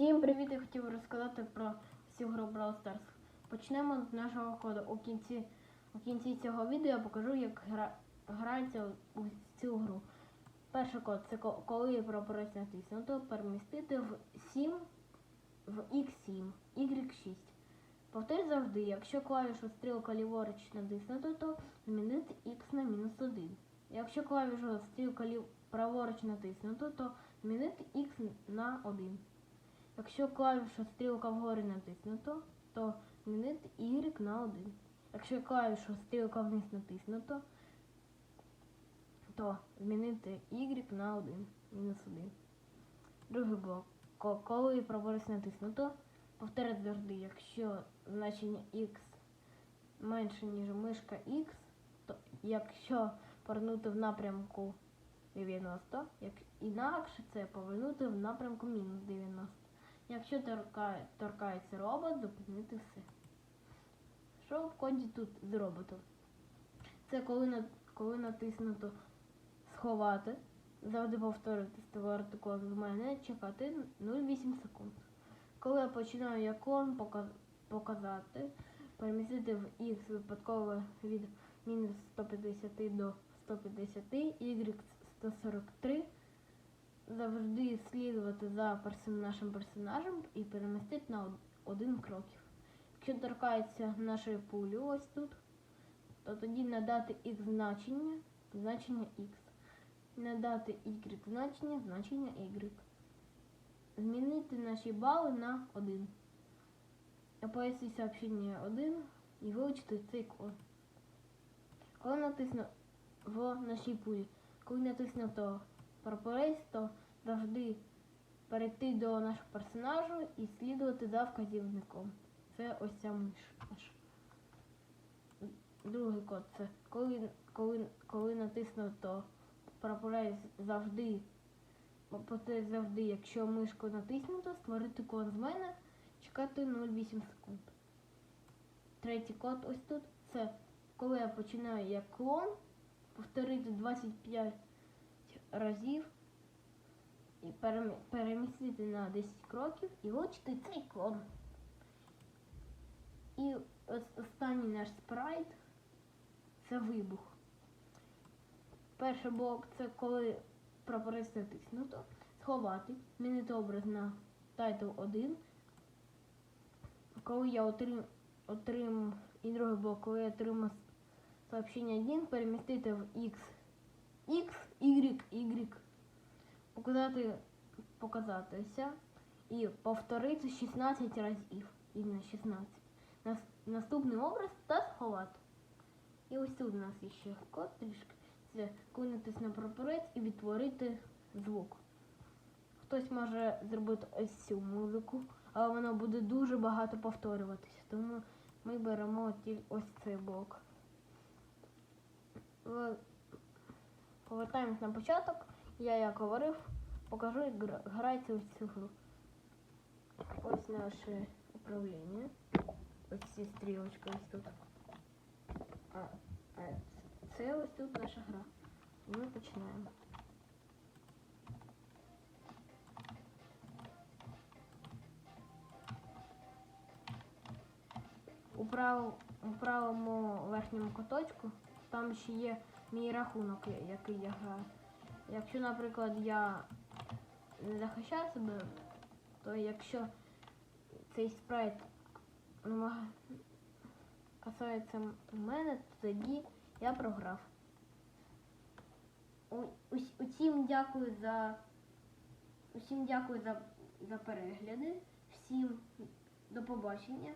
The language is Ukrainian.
Усім привіт! Я хотів розказати про всю гру Brawl Stars. Почнемо з нашого ходу. У кінці, у кінці цього відео я покажу, як гра, грається у цю гру. Перший код це ко- коли прапорець натиснуто, перемістити в 7 в X7, Y6. Повтор завжди, якщо клавішу стрілка ліворуч натиснуто, то змінити X на мінус 1. Якщо клавішу стрілка праворуч натиснуто, то змінити X на 1. Якщо клавішу стрілка вгорі натиснуто, то змінити Y на 1. Якщо клавішу стрілка вниз натиснуто, то змінити Y на 1, мінус 1. Другий блок. Коли праворуч натиснуто, повторять завжди, якщо значення X менше, ніж мишка X, то якщо повернути в напрямку 90, як інакше це повернути в напрямку мінус 90. Якщо торкає, торкається робот, зупинити все. Що в коді тут з роботом? Це коли, на, коли натиснуто сховати, завжди повторювати створити код з мене, чекати 0,8 секунд. Коли я починаю як клон показати, перемістити в X випадково від мінус 150 до 150, Y 143, завжди слідувати за нашим персонажем і перемістити на один кроків. Якщо торкається нашої пулі ось тут, то тоді надати X значення, значення X. Надати Y значення, значення Y. Змінити наші бали на 1. Оповісти сообщення 1 і вивчити цей код. Коли натисну в нашій пулі, коли натиснув то прапорець, то завжди перейти до нашого персонажу і слідувати за вказівником. Це ось ця миш. Другий код це коли, коли, коли натиснув, то прапорець завжди, завжди, якщо мишку натиснуто, створити код з мене, чекати 0,8 секунд. Третій код ось тут це коли я починаю як клон, повторити 25 разів і перемістити на 10 кроків і вивчити цей клон. І останній наш спрайт це вибух. Перший блок це коли прапорець натиснуто, сховати, змінити образ на Title 1. Коли я отрим, отрим і другий блок, коли я отримав сообщення 1, перемістити в X, X, Y, Y, показати, показатися і повторити 16 разів. Іменно 16. Нас, наступний образ та сховати. І ось тут у нас ще код трішки. Це коли натисне прапорець і відтворити звук. Хтось може зробити ось цю музику, але воно буде дуже багато повторюватися. Тому ми беремо ось цей блок. Повертаємось на початок. Я, як говорив, покажу, як грається ось цю гру. Ось наше управління. Ось ці стрілочки ось тут. А, а це ось тут наша гра. Ми починаємо. У, у правому верхньому куточку там ще є мій рахунок, який я граю. Якщо, наприклад, я не захищаю себе, то якщо цей спрайт касається мене, то тоді я програв. Усім дякую за усім дякую за, за перегляди. Всім до побачення.